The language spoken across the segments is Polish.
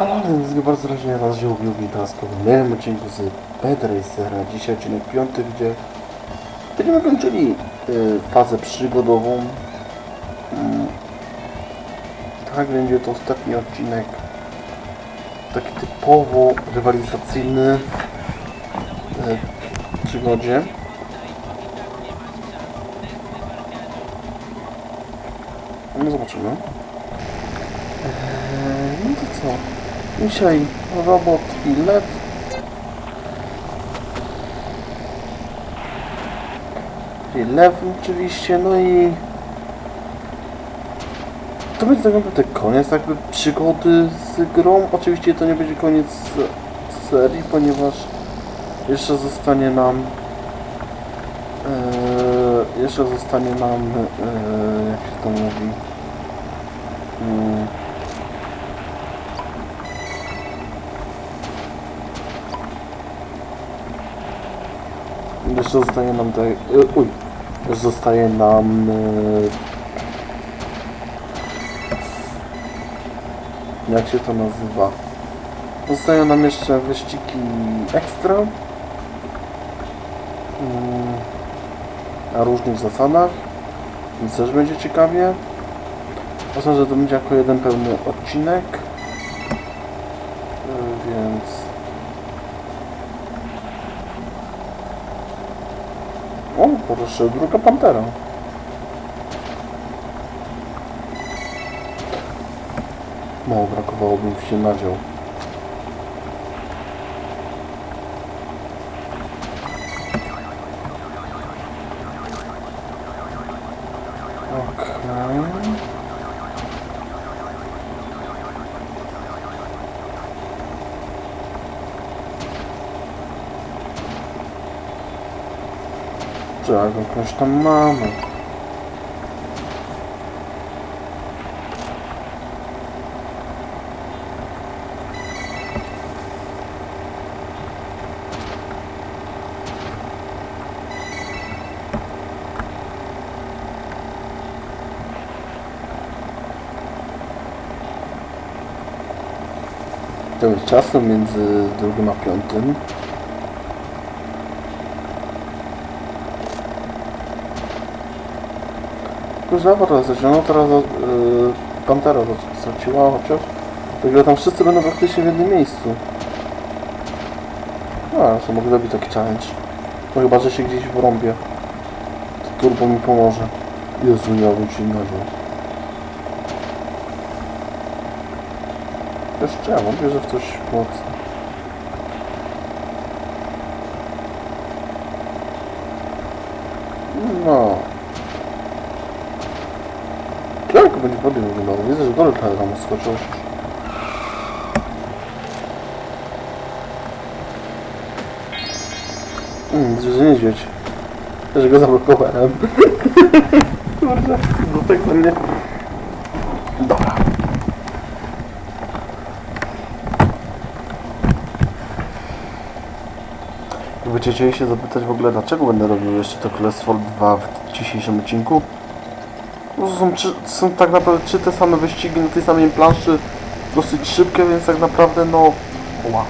Halo, więc bardzo raźnie Was wziął Yugi teraz w kolejnym odcinku z Bad. Dzisiaj odcinek piąty, gdzie będziemy kończyli y, fazę przygodową. Mm. Tak, będzie to ostatni odcinek. Taki typowo rywalizacyjny y, przygodzie. No zobaczymy. Eee, No to co? Dzisiaj robot i lew. Czyli lew oczywiście, no i to będzie tak naprawdę koniec jakby przygody z grą. Oczywiście to nie będzie koniec serii, ponieważ jeszcze zostanie nam eee, jeszcze zostanie nam eee, jak się to mówi mm, Jeszcze zostaje nam tutaj. Uj! Zostaje nam. e, Jak się to nazywa? Zostają nam jeszcze wyścigi ekstra. mm, Na różnych zasadach. Więc też będzie ciekawie. Myślę, że to będzie jako jeden pełny odcinek. E, Więc. Proszę, druga pantera. Mało brakowało, bym się nadział. Tak, jakąś tam mamy. To jest ciasno między drugim a piątym. Już zawór zaczynał, teraz yy, Pantera straciła chociaż. Także tam wszyscy będą praktycznie w jednym miejscu. No, ale co, mogę zrobić taki challenge. No chyba, że się gdzieś wrąbię. To turbo mi pomoże. Jezu, ja bym się nadział. Jeszcze ja wątpię, że w coś mocno. No. Jak będzie bardziej wyglądało? Widzę, że dole trochę tam skoczył. Mm, widzę, że niedźwiedź. Że go zablokowałem. Kurde, do tego nie... Dobra. Jakbyście chcieli się zapytać w ogóle, dlaczego będę robił jeszcze to Królestwo 2 w dzisiejszym odcinku? No to są, są tak naprawdę trzy te same wyścigi na tej samej planszy, dosyć szybkie, więc tak naprawdę no... Ła.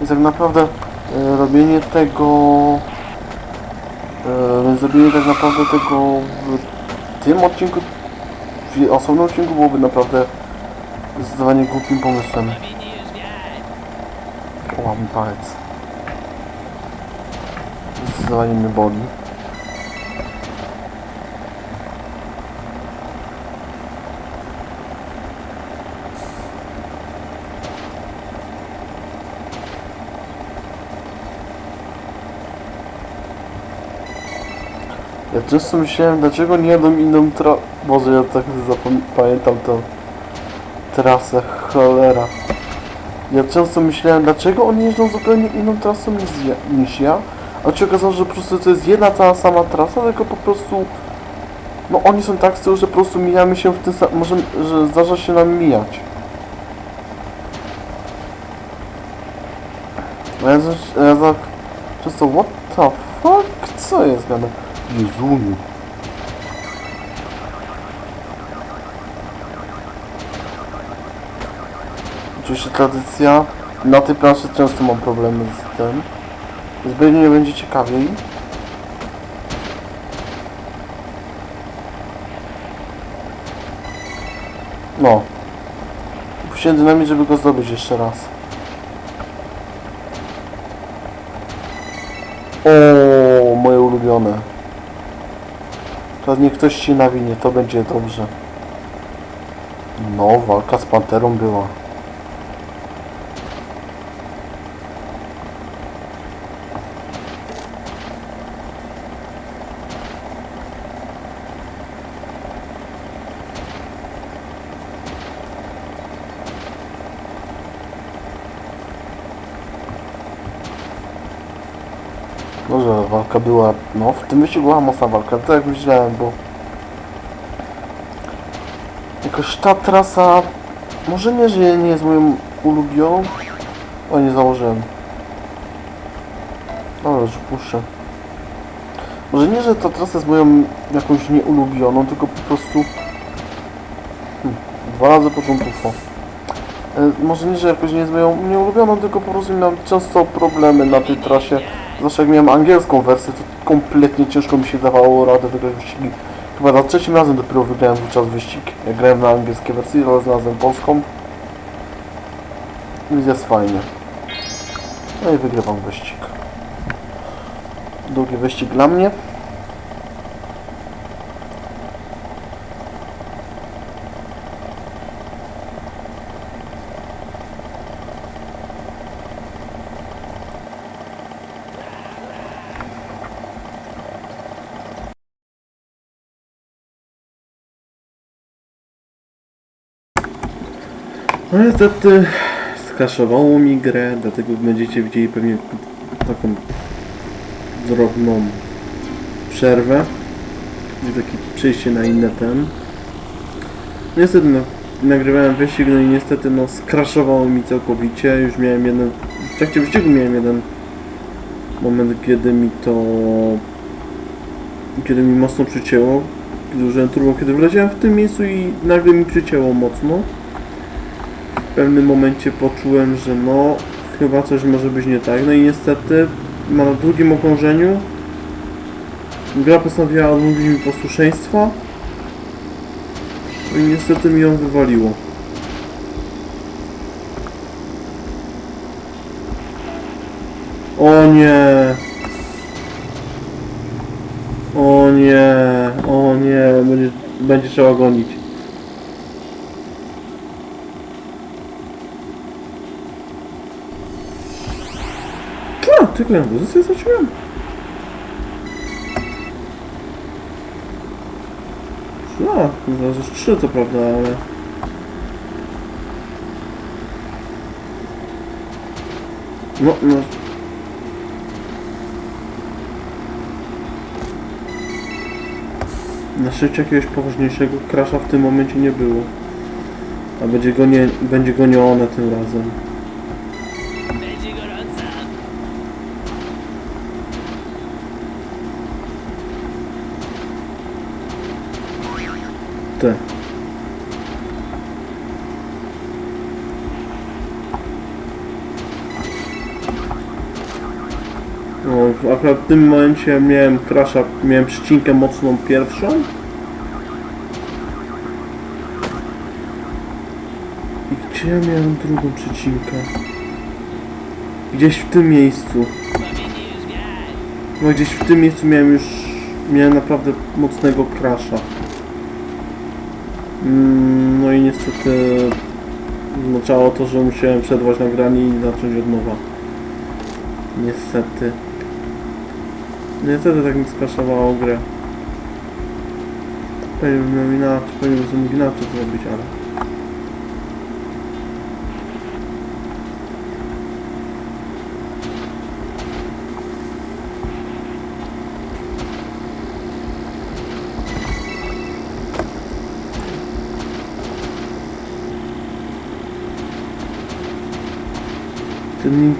Więc tak naprawdę e, robienie tego... E, więc robienie tak naprawdę tego w tym odcinku, w osobnym odcinku byłoby naprawdę zdecydowanie głupim pomysłem. Ła, mi palec. Zdecydowanie mnie boli. Ja często myślałem, dlaczego nie jadą inną tra... Boże, ja tak zapam- pamiętam tą trasę, cholera. Ja często myślałem, dlaczego oni jeżdżą zupełnie inną trasą niż ja, niż ja a się okazało, że po prostu to jest jedna cała sama trasa, tylko po prostu no oni są tak z tyłu, że po prostu mijamy się w tym samym, że zdarza się nam mijać. Ja, za- ja tak często, what the fuck? Co jest gadane? Jezuniu. Oczywiście tradycja. Na tej planszy często mam problemy z tym. Zbytnio nie będzie ciekawiej. No. Puściłem dynamit, żeby go zdobyć jeszcze raz. O, moje ulubione. Niech ktoś się nawinie, to będzie dobrze. No, walka z panterą była. Może walka była, no w tym wyścigu była mocna walka, tak jak myślałem, bo jakoś ta trasa, może nie, że nie jest moją ulubioną, o nie założyłem, ale już puszczę. Może nie, że ta trasa jest moją jakąś nieulubioną, tylko po prostu hmm, dwa razy początku UFO. E, Może nie, że jakoś nie jest moją nieulubioną, tylko po prostu miałem często problemy na tej trasie. Zwłaszcza jak miałem angielską wersję, to kompletnie ciężko mi się dawało radę wygrać wyścigi. Chyba za trzecim razem dopiero wygrałem wówczas wyścig. Jak grałem na angielskiej wersji, ale znalazłem polską. Więc jest fajnie. No i wygrywam wyścig. Drugi wyścig dla mnie. No niestety skaszowało mi grę, dlatego będziecie widzieli pewnie taką drobną przerwę. Czyli takie przejście na inny ten. Niestety no, nagrywałem wyścig, no i niestety no skraszowało mi całkowicie. Już miałem jeden, w trakcie wyścigu miałem jeden moment, kiedy mi to kiedy mi mocno przycięło. Kiedy użyłem turbo, kiedy wleciałem w tym miejscu i nagle mi przycięło mocno pewnym momencie poczułem, że no chyba coś może być nie tak. No i niestety na drugim okrążeniu gra postanowiła odmówić mi posłuszeństwa i niestety mi ją wywaliło. O nie! O nie! O nie! Będzie, będzie trzeba gonić. Ja pozycję zacząłem. No, zaraz już trzy co prawda, ale... No, no. Na szczęście jakiegoś poważniejszego crasha w tym momencie nie było. A będzie, gonie, będzie gonione tym razem. No, akurat w tym momencie miałem crasha, miałem przycinkę mocną pierwszą. I gdzie ja miałem drugą przycinkę? Gdzieś w tym miejscu. No gdzieś w tym miejscu miałem już, miałem naprawdę mocnego crasha. Mm, No i niestety oznaczało to, że musiałem przerwać nagranie i zacząć od nowa. Niestety. Niestety tak mi skraszowało grę. Miał inaczej, mógł inaczej zrobić, ale...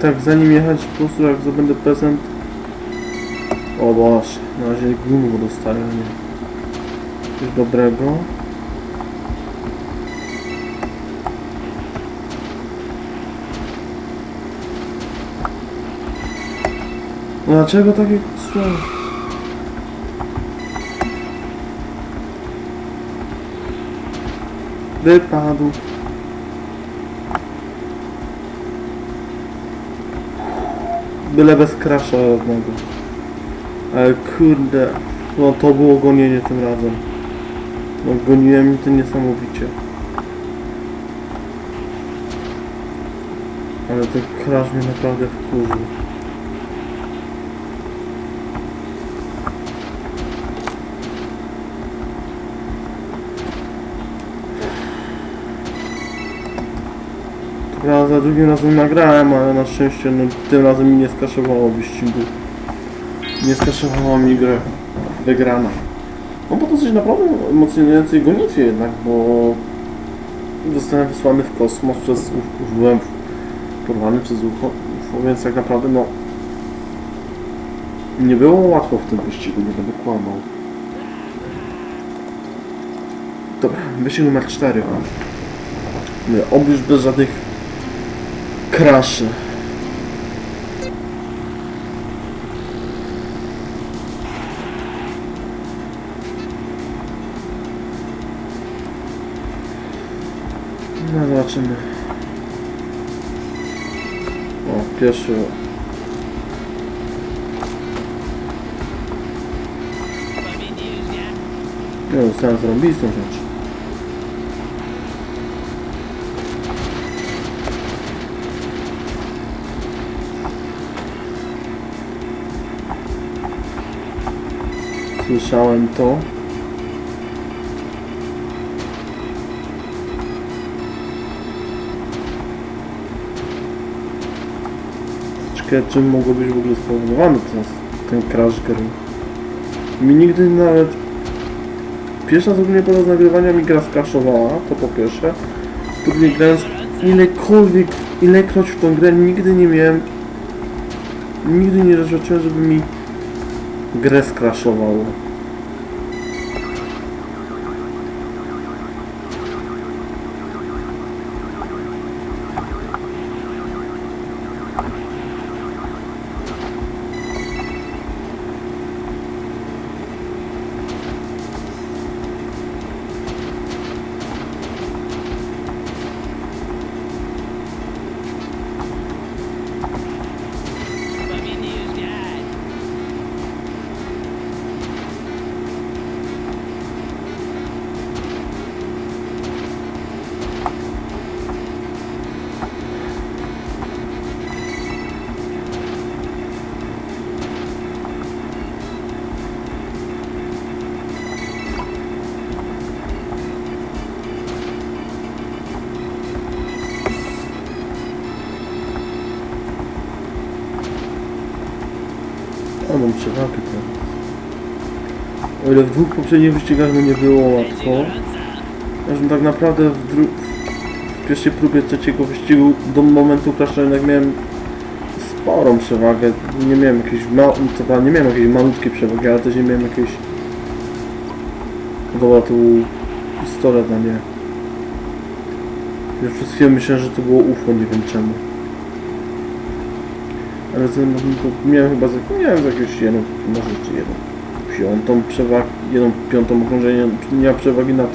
Tak zanim jechać po prostu jak zdobędę prezent. O Boże, na razie glingu dostaję, nie. Coś dobrego. No dlaczego takie słowo? Wypadł. Byle bez krasza żadnego. Ale kurde, no to było gonienie tym razem. No goniłem mi to niesamowicie. Ale ten crash mnie naprawdę wkurzył. Prawda, za drugim razem nagrałem, ale na szczęście no, tym razem mi nie skaszowało wyścigu. Nie skaszowała mi grę wygrana. No bo dosyć naprawdę emocjonującej gonitwie jednak, bo zostałem wysłany w kosmos przez byłem porwany przez UFO, więc tak naprawdę no nie było łatwo w tym wyścigu, nie będę kłamał. Dobra, wyścig numer 4. Obyś bez żadnych kraszy. Zobaczymy. O, pierwszy. Nie, dostałem zarąbistą rzecz. Słyszałem to. Ciekawe, czym mogło być w ogóle spowodowany teraz ten crash gry. Mi nigdy nawet Pierwsza z ogólnie podczas nagrywania mi gra skraszowała, to po pierwsze. Później grając ilekolwiek, ilekroć w tą grę nigdy nie miałem, nigdy nie doświadczyłem, żeby mi grę skraszowało. O ile w dwóch poprzednich wyścigach no nie było łatwo, że tak naprawdę w, w pierwszej próbie trzeciego wyścigu do momentu crasha jednak miałem sporą przewagę. Nie miałem jakiejś ma- nie miałem jakiejś malutkiej przewagi, ale też nie miałem jakiejś Dobra, to pistolet, a nie. Już przez chwilę myślałem, że to było UFO, nie wiem czemu. Ale to, miałem chyba, wiem, za jakieś jedną, może czy jedną piątą przewagę, jedną piątą ma przewagi nad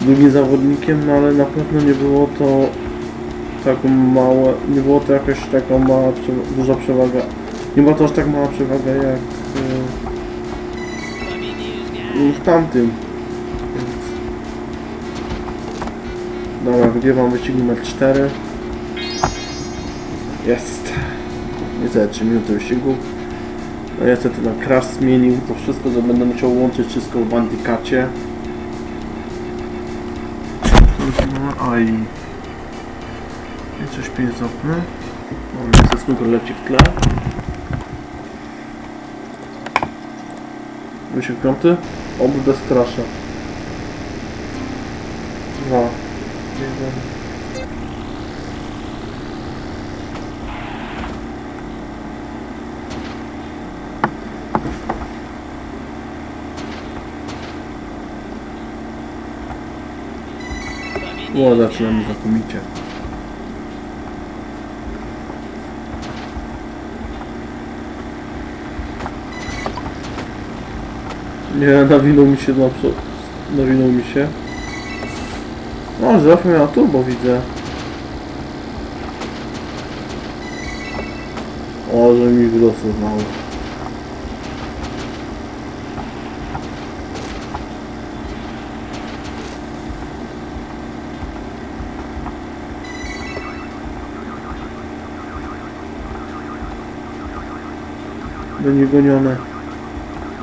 drugim zawodnikiem, no ale na pewno nie było to tak małe, nie było to jakaś taka mała, duża przewaga. Nie była to aż tak mała przewaga jak ja. w tamtym. Dobra, wygrywam wyścig numer 4. Jest. Niecałe 3 minuty wyścigu. No niestety na crash zmienił to wszystko, że będę musiał łączyć wszystko w bandykacie. No a i... I coś okna. No niestety snooker leci w tle. Wyścig piąty. Oby bez crasha. Dwa. Jeden. O, zaczynamy znakomicie. Nie, nawinął mi się na Nawinął mi się. No, o, zresztą na turbo widzę. O, że mi wylosy mało. Będzie gonione.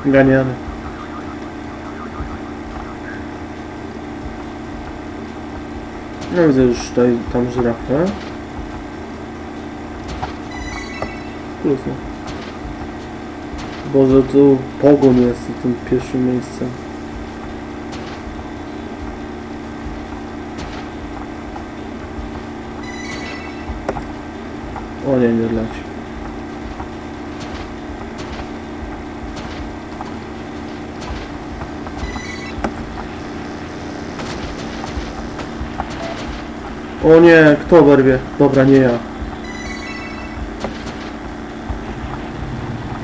Ganiane. No widzę już tutaj tam żyrafę. Krótko. Boże, tu pogon jest w tym pierwszym miejscem. O nie, nie leci. O nie, kto oberwie? Dobra, nie ja.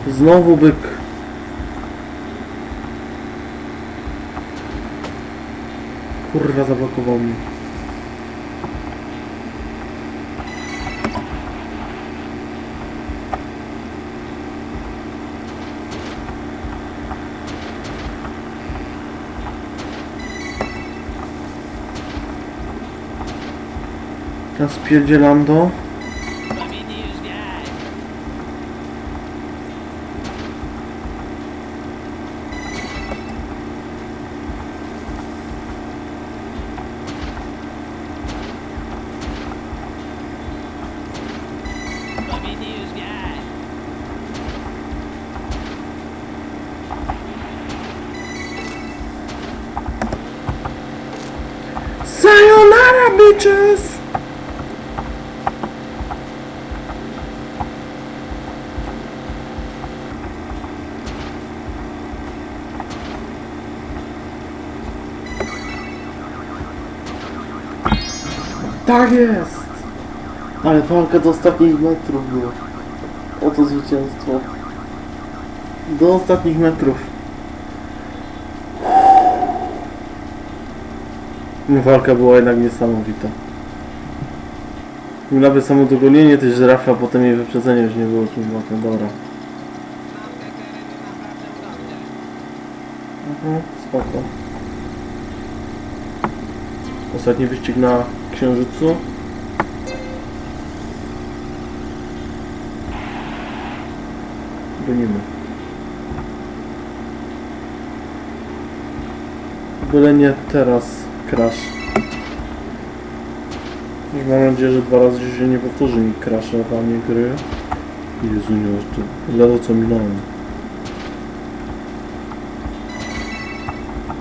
Znowu byk. Kurwa, zablokował mnie. Ja spierdzielam do. Sayonara bitches! Jest! Ale walka do ostatnich metrów była. Oto zwycięstwo. Do ostatnich metrów. No, Walka była jednak niesamowita. Nawet samo dogonienie tej żyrafy, a potem jej wyprzedzenie już nie było tłumaczem. Dobra. Mhm, spoko. Ostatni wyścig na Księżycu. Gonimy. Byle nie teraz crash. Już mam nadzieję, że dwa razy się nie powtórzy mi crashowanie gry. Jezu, nie już tu ledwo co minąłem.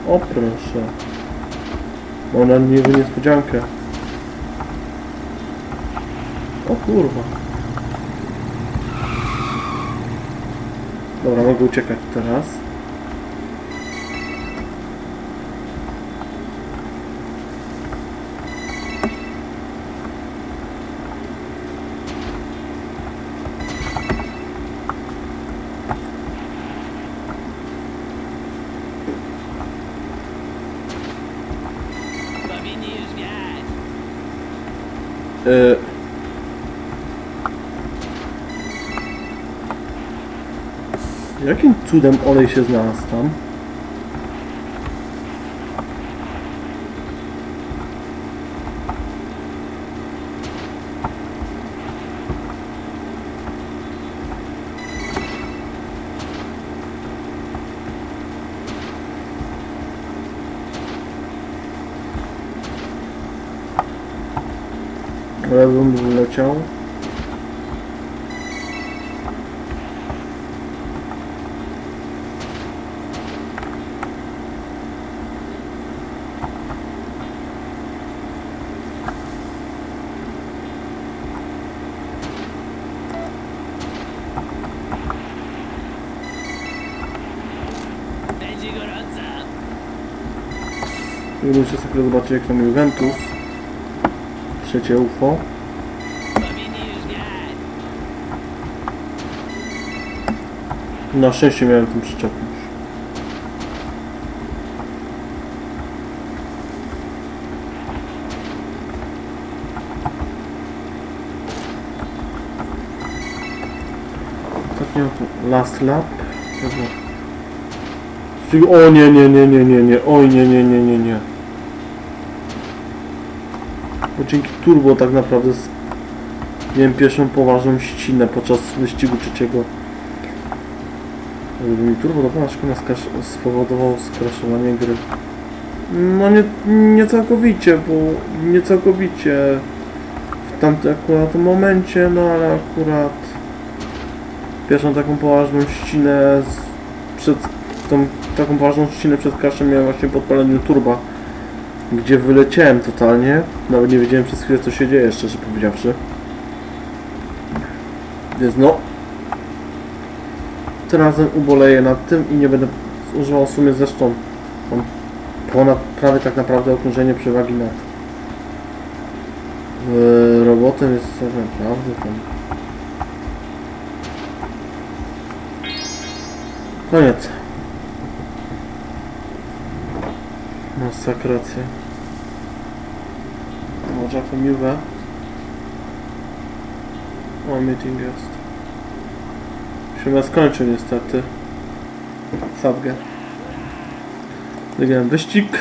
O proszę. Mam na niego niespodziankę. O kurwa. Dobra, mogę uciekać teraz. Y... Jakim cudem olej się znalazł tam? Będzie gorąco. Jakbym się sobie zobaczyć jak tam Juventus. Trzecie UFO. Na szczęście miałem tym przyczepnąć. Last lap. O nie, nie, nie, nie, nie, nie, oj nie, nie, nie, nie, nie. Bo dzięki turbo tak naprawdę miałem pierwszą poważną ścinę podczas wyścigu trzeciego. Mi turbo dopaczka spowodowało skraszowanie gry. No nie, nie całkowicie, bo nie całkowicie w tamtym akurat momencie, no ale akurat pierwszą taką poważną ścinę przed tą taką poważną ścinę przed kraszem miałem właśnie po odpaleniu turba, gdzie wyleciałem totalnie, nawet nie wiedziałem przez chwilę co się dzieje, szczerze powiedziawszy. Więc no, tym razem uboleję nad tym i nie będę używał w sumie zresztą mam ponad prawie tak naprawdę okrążenie przewagi nad yy, robotem jest tak naprawdę tam. Koniec. Masakracja. Może to miłe. O meeting jest chyba skończył niestety Sadgę Wygrałem wyścig.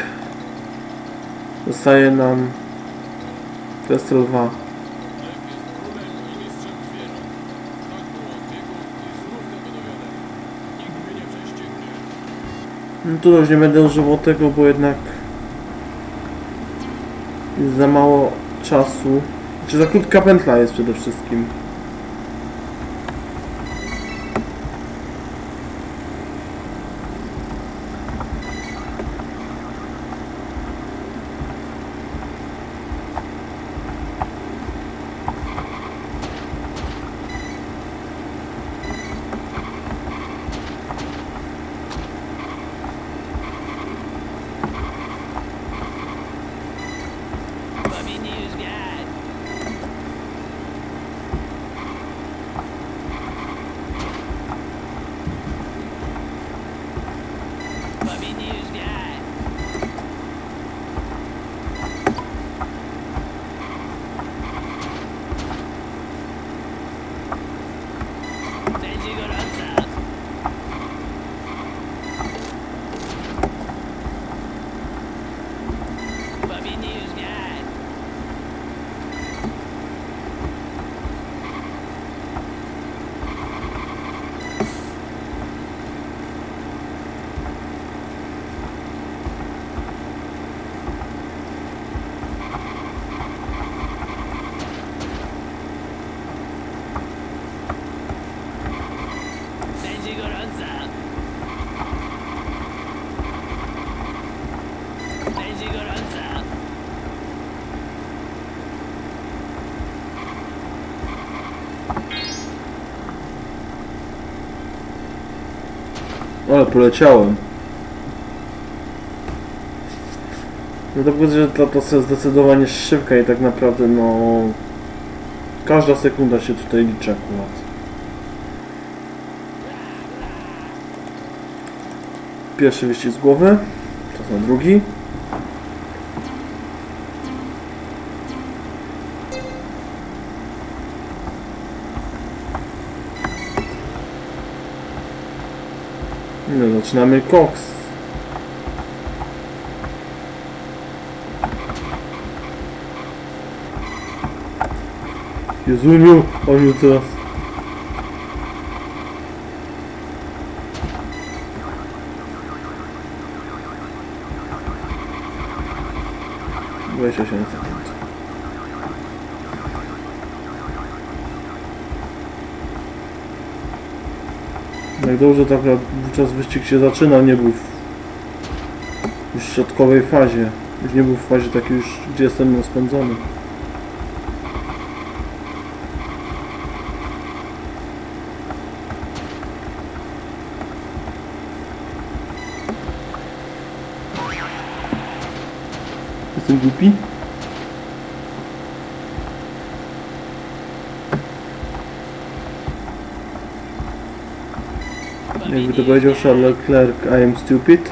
Zostaje nam Testel 2. No tu już nie będę używał tego, bo jednak jest za mało czasu. Czy za krótka pętla jest przede wszystkim. Ale poleciałem. No to pokazuje, że ta to jest zdecydowanie szybka i tak naprawdę no... Każda sekunda się tutaj liczy akurat. Pierwszy wyścig z głowy. Czas na drugi. Zaczynamy koks. Jezuniu, on teraz... Weź 800. Jak dobrze tak wówczas wyścig się zaczyna, nie był w już środkowej fazie. Już nie był w fazie takiej już, gdzie jestem rozpędzony. Jestem głupi? Jakby to powiedział Charles Leclerc, I am stupid.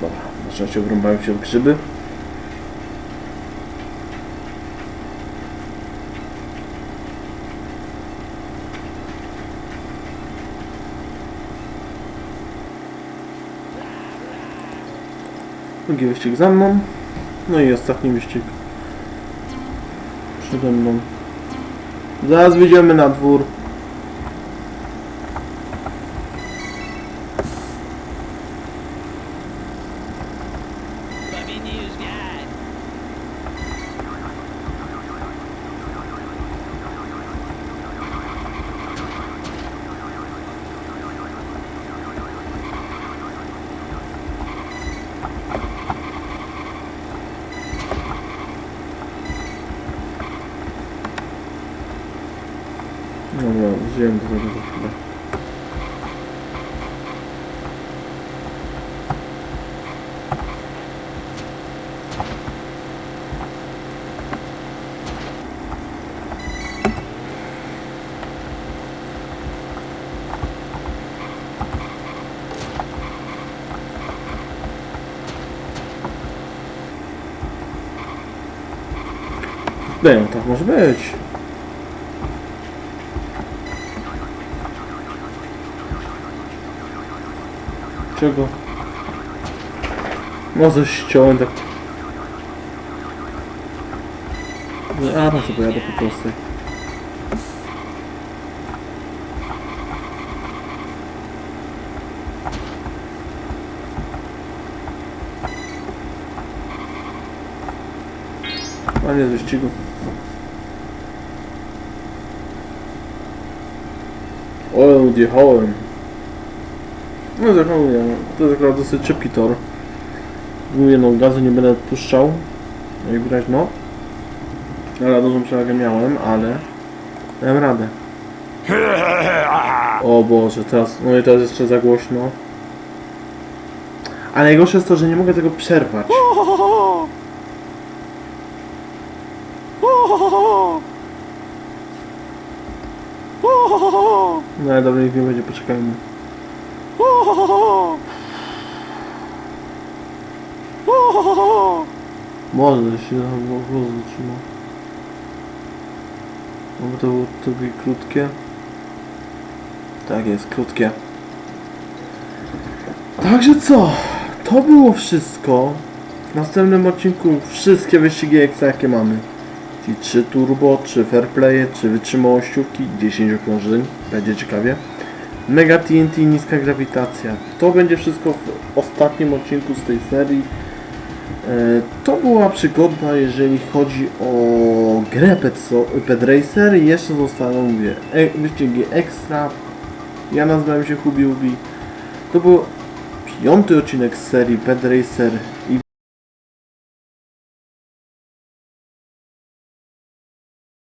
Dobra, na szczęście się w grzyby. Drugi wyścig za mną. No i ostatni wyścig przede mną. Zaraz wyjdziemy na dwór. Dobra, zjem do tego za chwilę. Nie, tak może być. Czego? Coś ściąłem tak. Nie, A, no to pojadę po prostu. Koniec wyścigu. O, odjechałem. No zahamuję. To jest akurat dosyć szybki tor. Mówię, no gazu nie będę puszczał. Jak widać, no. Ale dużą przewagę miałem, ale... Dałem radę. O Boże, teraz... No i teraz jeszcze za głośno. Ale najgorsze jest to, że nie mogę tego przerwać. No ale dobra, nikt nie będzie, poczekajmy. Może się rozluczyło. No bo to było było krótkie. Tak jest, krótkie. Także co? To było wszystko. W następnym odcinku wszystkie wyścigi ekstra jakie mamy. Czyli 3 turbo, 3 fairplaye, 3 wytrzymałościówki, 10 okrążeń. Będzie ciekawie. Mega TNT, niska grawitacja. To będzie wszystko w ostatnim odcinku z tej serii. E, To była przygoda, jeżeli chodzi o grę Pet, Racer. Jeszcze zostaną, mówię, e, wyścigi ekstra. Ja nazywałem się Hubi Ubi. To był piąty odcinek z serii Pet Racer